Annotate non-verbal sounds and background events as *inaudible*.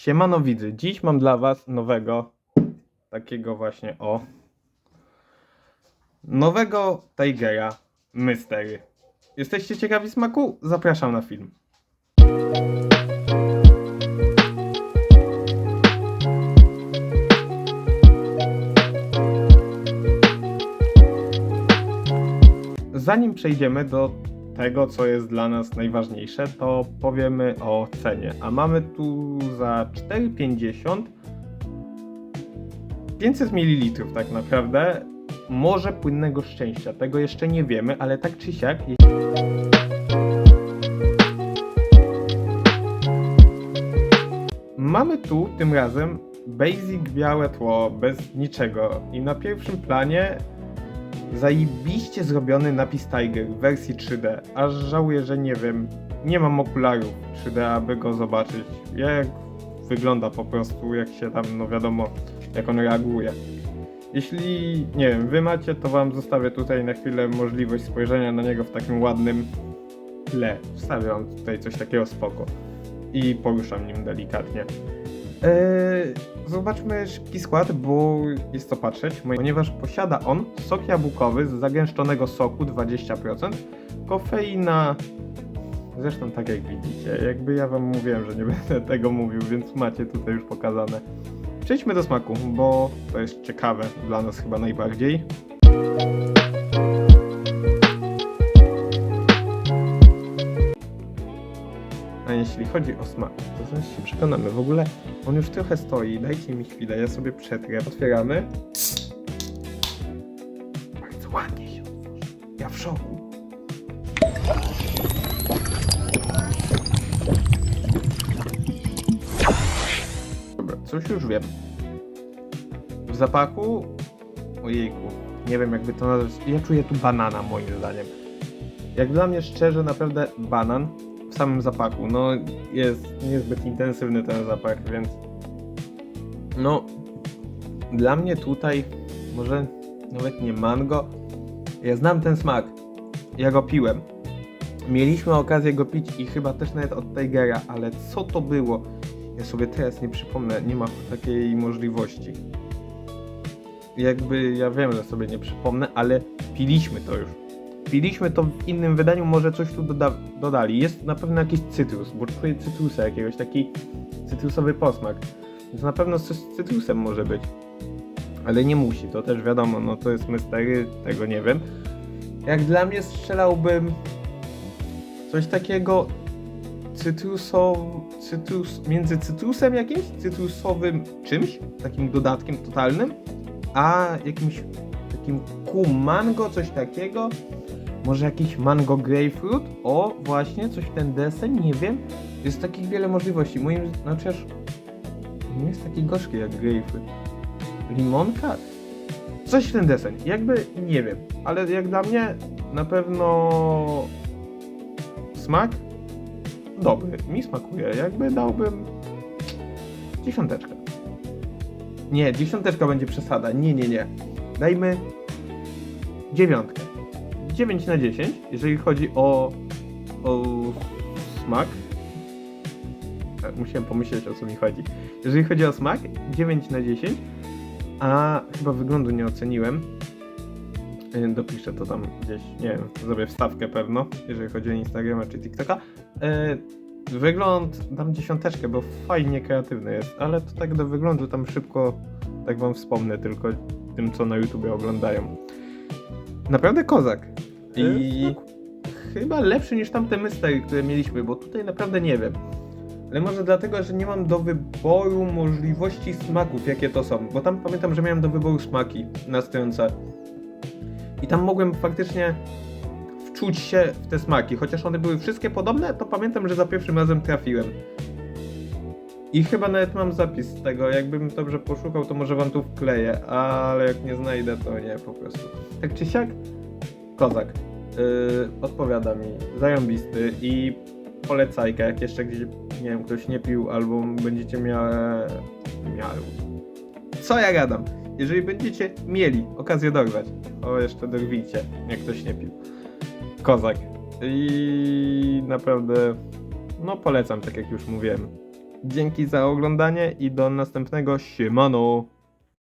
Siemano widzy, dziś mam dla was nowego, takiego właśnie o, nowego Tigera Mystery. Jesteście ciekawi smaku? Zapraszam na film. Zanim przejdziemy do tego, co jest dla nas najważniejsze, to powiemy o cenie. A mamy tu za 4,50 500 ml tak naprawdę. Może płynnego szczęścia. Tego jeszcze nie wiemy, ale tak czy siak. Mamy tu tym razem basic białe tło, bez niczego. I na pierwszym planie zajebiście zrobiony napis Tiger w wersji 3D. Aż żałuję, że nie wiem, nie mam okularów 3D, aby go zobaczyć. Jak wygląda po prostu, jak się tam, no wiadomo, jak on reaguje. Jeśli, nie wiem, wy macie, to wam zostawię tutaj na chwilę możliwość spojrzenia na niego w takim ładnym tle. Wstawię wam tutaj coś takiego spoko. I poruszam nim delikatnie. Eee, zobaczmy szybki skład, bo jest co patrzeć, ponieważ posiada on sok jabłkowy z zagęszczonego soku 20%, kofeina, zresztą tak jak widzicie, jakby ja wam mówiłem, że nie będę *laughs* tego mówił, więc macie tutaj już pokazane. Przejdźmy do smaku, bo to jest ciekawe dla nas chyba najbardziej. Jeśli chodzi o smak, to zaraz się przekonamy. W ogóle on już trochę stoi, dajcie mi chwilę, ja sobie przetrę. Otwieramy. Bardzo ładnie się otworzy. Ja w szoku. Dobra, coś już wiem. W zapachu... Ojejku, nie wiem jakby to nazwać. Ja czuję tu banana moim zdaniem. Jak dla mnie szczerze, naprawdę banan w samym zapachu. No jest niezbyt intensywny ten zapach, więc no dla mnie tutaj może nawet nie mango. Ja znam ten smak. Ja go piłem. Mieliśmy okazję go pić i chyba też nawet od Tigera, ale co to było? Ja sobie teraz nie przypomnę, nie ma takiej możliwości. Jakby ja wiem, że sobie nie przypomnę, ale piliśmy to już piliśmy to w innym wydaniu, może coś tu doda dodali. Jest na pewno jakiś cytrus, bo czuję cytrusa jakiegoś, taki cytrusowy posmak. Więc na pewno coś z cytrusem może być. Ale nie musi, to też wiadomo, no to jest mystery, tego nie wiem. Jak dla mnie strzelałbym coś takiego cytrusow... cytrus... między cytrusem jakimś, cytrusowym czymś, takim dodatkiem totalnym, a jakimś takim ku mango, coś takiego. Może jakiś mango grapefruit? O, właśnie, coś w ten deseń, nie wiem. Jest takich wiele możliwości. Moim, no chociaż nie jest taki gorzki jak grapefruit. Limonka? Coś w ten deseń. Jakby nie wiem, ale jak dla mnie na pewno smak dobry. Mi smakuje. Jakby dałbym dziesiąteczkę. Nie, dziesiąteczka będzie przesada. Nie, nie, nie. Dajmy dziewiątkę. 9 na 10, jeżeli chodzi o, o smak. E, Musiałem pomyśleć o co mi chodzi. Jeżeli chodzi o smak, 9 na 10, a chyba wyglądu nie oceniłem. E, Dopiszę to tam gdzieś, nie wiem, zrobię wstawkę pewno, jeżeli chodzi o Instagrama czy TikToka. E, Wygląd dam dziesiąteczkę, bo fajnie kreatywny jest, ale to tak do wyglądu tam szybko, tak wam wspomnę tylko tym, co na YouTubie oglądają. Naprawdę kozak. I chyba lepszy niż tamte mystery, które mieliśmy, bo tutaj naprawdę nie wiem. Ale może dlatego, że nie mam do wyboru możliwości smaków, jakie to są. Bo tam pamiętam, że miałem do wyboru smaki na stronce. I tam mogłem faktycznie wczuć się w te smaki. Chociaż one były wszystkie podobne, to pamiętam, że za pierwszym razem trafiłem. I chyba nawet mam zapis tego. Jakbym dobrze poszukał, to może wam tu wkleję, ale jak nie znajdę, to nie po prostu. Tak czy siak, kozak. Yy, odpowiada mi, zająbisty i polecajka, jak jeszcze gdzieś, nie wiem, ktoś nie pił albo będziecie miały. Co ja gadam? Jeżeli będziecie mieli okazję dorwać, o jeszcze dorwijcie, jak ktoś nie pił. Kozak. I naprawdę, no polecam, tak jak już mówiłem. Dzięki za oglądanie i do następnego siemano.